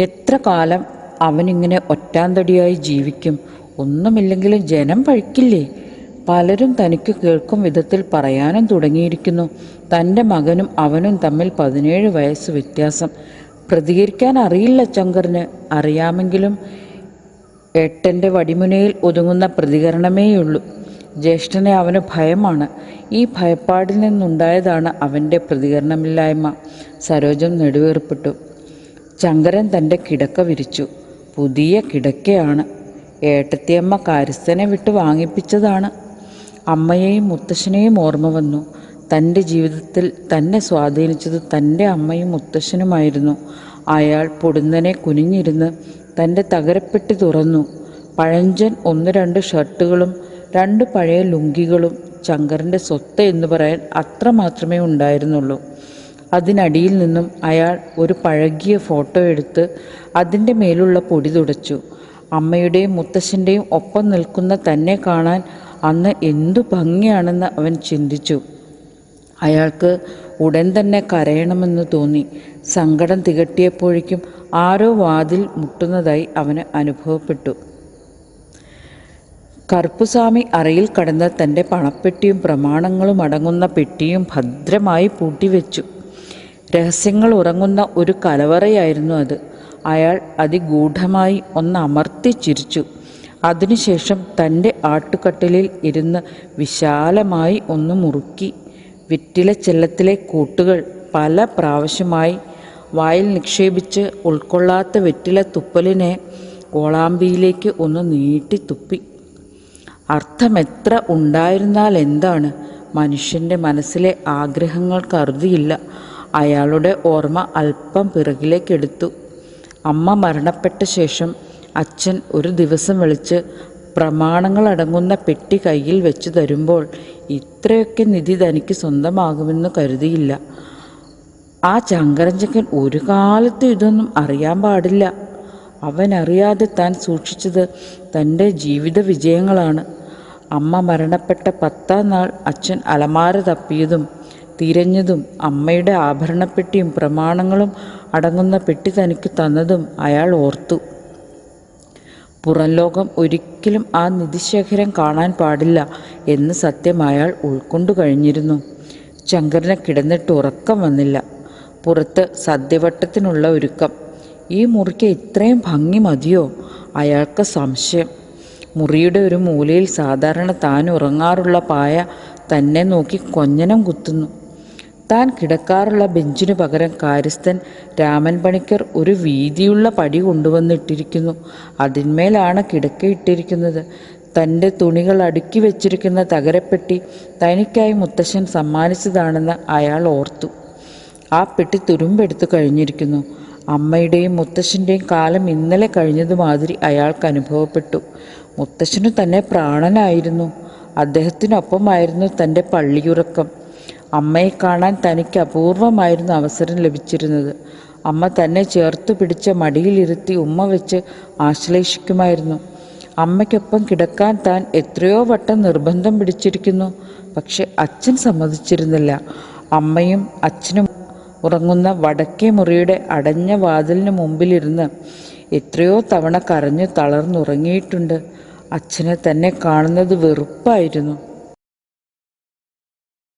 എത്ര കാലം അവനിങ്ങനെ ഒറ്റാന്തടിയായി ജീവിക്കും? ഒന്നുമില്ലെങ്കിലും ജനം പഴിക്കില്ലേ? പലരും തനിക്ക് കേൾക്കും വിധത്തിൽ പറയാനും തുടങ്ങിയിരിക്കുന്നു. തന്റെ മകനും അവനും തമ്മിൽ പതിനേഴ് വയസ്സ് വ്യത്യാസം. പ്രതികരിക്കാൻ അറിയില്ല ചങ്കറിന് അറിയാമെങ്കിലും ഏട്ടന്റെ വടിമുനയിൽ ഒതുങ്ങുന്ന പ്രതികരണമേയുള്ളൂ. ജ്യേഷ്ഠനെ അവന് ഭയമാണ്. ഈ ഭയപ്പാടിൽ നിന്നുണ്ടായതാണ് അവന്റെ പ്രതികരണമില്ലായ്മ. സരോജം നെടുവേർപ്പെട്ടു. ചങ്കരൻ തന്റെ കിടക്ക വിരിച്ചു. പുതിയ കിടക്കയാണ്. ഏട്ടത്തിയമ്മ കാര്യസ്ഥനെ വിട്ട് വാങ്ങിപ്പിച്ചതാണ്. അമ്മയെയും മുത്തശ്ശനെയും ഓർമ്മ വന്നു. തന്റെ ജീവിതത്തിൽ തന്നെ സ്വാധീനിച്ചത് തന്റെ അമ്മയും മുത്തശ്ശനുമായിരുന്നു. അയാൾ പൊടുന്നനെ കുനിഞ്ഞിരുന്ന് തന്റെ തകരപ്പെട്ടി തുറന്നു. പഴഞ്ചൻ ഒന്ന് രണ്ട് ഷർട്ടുകളും രണ്ട് പഴയ ലുങ്കികളും ശങ്കറിന്റെ സ്വത്ത് എന്ന് പറയാൻ അത്ര മാത്രമേ ഉണ്ടായിരുന്നുള്ളൂ. അതിനടിയിൽ നിന്നും അയാൾ ഒരു പഴകിയ ഫോട്ടോ എടുത്ത് അതിന്റെ മേലുള്ള പൊടി തുടച്ചു. അമ്മയുടെയും മുത്തശ്ശന്റെയും ഒപ്പം നിൽക്കുന്ന തന്നെ കാണാൻ അന്ന് എന്തു ഭംഗിയാണെന്ന് അവൻ ചിന്തിച്ചു. അയാൾക്ക് ഉടൻ തന്നെ കരയണമെന്ന് തോന്നി. സങ്കടം തികട്ടിയപ്പോഴേക്കും ആരോ വാതിൽ മുട്ടുന്നതായി അവന് അനുഭവപ്പെട്ടു. കറുപ്പുസ്വാമി അറയിൽ കടന്ന് തന്റെ പണപ്പെട്ടിയും പ്രമാണങ്ങളും അടങ്ങുന്ന പെട്ടിയും ഭദ്രമായി പൂട്ടിവെച്ചു. രഹസ്യങ്ങൾ ഉറങ്ങുന്ന ഒരു കലവറയായിരുന്നു അത്. അയാൾ അതിഗൂഢമായി ഒന്ന് അമർത്തി ചിരിച്ചു. അതിനുശേഷം തന്റെ ആട്ടുകട്ടിലിൽ ഇരുന്ന് വിശാലമായി ഒന്ന് മുറുക്കി. വിറ്റില ചെല്ലത്തിലെ കൂട്ടുകൾ പല പ്രാവശ്യമായി വായിൽ നിക്ഷേപിച്ച് ഉൾക്കൊള്ളാത്ത വെറ്റില തുപ്പലിനെ കോളാമ്പിയിലേക്ക് ഒന്ന് നീട്ടി തുപ്പി. അർത്ഥമെത്ര ഉണ്ടായിരുന്നാൽ എന്താണ് മനുഷ്യന്റെ മനസ്സിലെ ആഗ്രഹങ്ങൾക്ക് അറുതിയില്ല അയാളുടെ ഓർമ്മ അല്പം പിറകിലേക്കെടുത്തു. അമ്മ മരണപ്പെട്ട ശേഷം അച്ഛൻ ഒരു ദിവസം വിളിച്ച് പ്രമാണങ്ങളടങ്ങുന്ന പെട്ടി കയ്യിൽ വെച്ച് തരുമ്പോൾ ഇത്രയൊക്കെ നിധി തനിക്ക് സ്വന്തമാകുമെന്ന് കരുതിയില്ല. ആ ചങ്കരഞ്ചക്കൻ ഒരു കാലത്ത് ഇതൊന്നും അറിയാൻ പാടില്ല. അവൻ അറിയാതെ താൻ സൂക്ഷിച്ചത് തന്റെ ജീവിത വിജയങ്ങളാണ്. അമ്മ മരണപ്പെട്ട പത്താം നാൾ അച്ഛൻ അലമാര തപ്പിയതും തിരഞ്ഞതും അമ്മയുടെ ആഭരണപ്പെട്ടിയും പ്രമാണങ്ങളും അടങ്ങുന്ന പെട്ടി തനിക്ക് തന്നതും അയാൾ ഓർത്തു. പുറം ലോകം ഒരിക്കലും ആ നിധിശേഖരം കാണാൻ പാടില്ല എന്ന് സത്യം അയാൾ ഉൾക്കൊണ്ടു കഴിഞ്ഞിരുന്നു. ശങ്കരന് കിടന്നിട്ട് ഉറക്കം വന്നില്ല. പുറത്ത് സദ്യവട്ടത്തിനുള്ള ഒരുക്കം. ഈ മുറിക്ക് ഇത്രയും ഭംഗി മതിയോ? അയാൾക്ക് സംശയം. മുറിയുടെ ഒരു മൂലയിൽ സാധാരണ താൻ ഉറങ്ങാറുള്ള പായ തന്നെ നോക്കി കൊഞ്ഞനം കുത്തുന്നു. താൻ കിടക്കാറുള്ള ബെഞ്ചിനു പകരം കാര്യസ്ഥൻ രാമൻ പണിക്കർ ഒരു വീതിയുള്ള പടി കൊണ്ടുവന്നിട്ടിരിക്കുന്നു. അതിന്മേലാണ് കിടക്കയിട്ടിരിക്കുന്നത് തന്റെ തുണികൾ അടുക്കി വെച്ചിരിക്കുന്ന തകരപ്പെട്ടി തനിക്കായി മുത്തശ്ശൻ സമ്മാനിച്ചതാണെന്ന് അയാൾ ഓർത്തു. ആ പെട്ടി തുരുമ്പെടുത്തു കഴിഞ്ഞിരിക്കുന്നു. അമ്മയുടെയും മുത്തശ്ശന്റെയും കാലം ഇന്നലെ കഴിഞ്ഞതുമാതിരി അയാൾക്ക് അനുഭവപ്പെട്ടു. മുത്തശ്ശനു തന്നെ പ്രാണനായിരുന്നു. അദ്ദേഹത്തിനൊപ്പമായിരുന്നു തന്റെ പള്ളിയുറക്കം. അമ്മയെ കാണാൻ തനിക്ക് അപൂർവമായിരുന്നു അവസരം ലഭിച്ചിരുന്നത്. അമ്മ തന്നെ ചേർത്ത് പിടിച്ച മടിയിലിരുത്തി ഉമ്മ വെച്ച് ആശ്ലേഷിക്കുമായിരുന്നു. അമ്മയ്ക്കൊപ്പം കിടക്കാൻ താൻ എത്രയോ വട്ടം നിർബന്ധം പിടിച്ചിരിക്കുന്നു. പക്ഷെ അച്ഛൻ സമ്മതിച്ചിരുന്നില്ല. അമ്മയും അച്ഛനും ഉറങ്ങുന്ന വടക്കേ മുറിയുടെ അടഞ്ഞ വാതിലിന് മുമ്പിലിരുന്ന് എത്രയോ തവണ കരഞ്ഞു തളർന്നുറങ്ങിയിട്ടുണ്ട്. അച്ഛനെ തന്നെ കാണുന്നത് വെറുപ്പായിരുന്നു.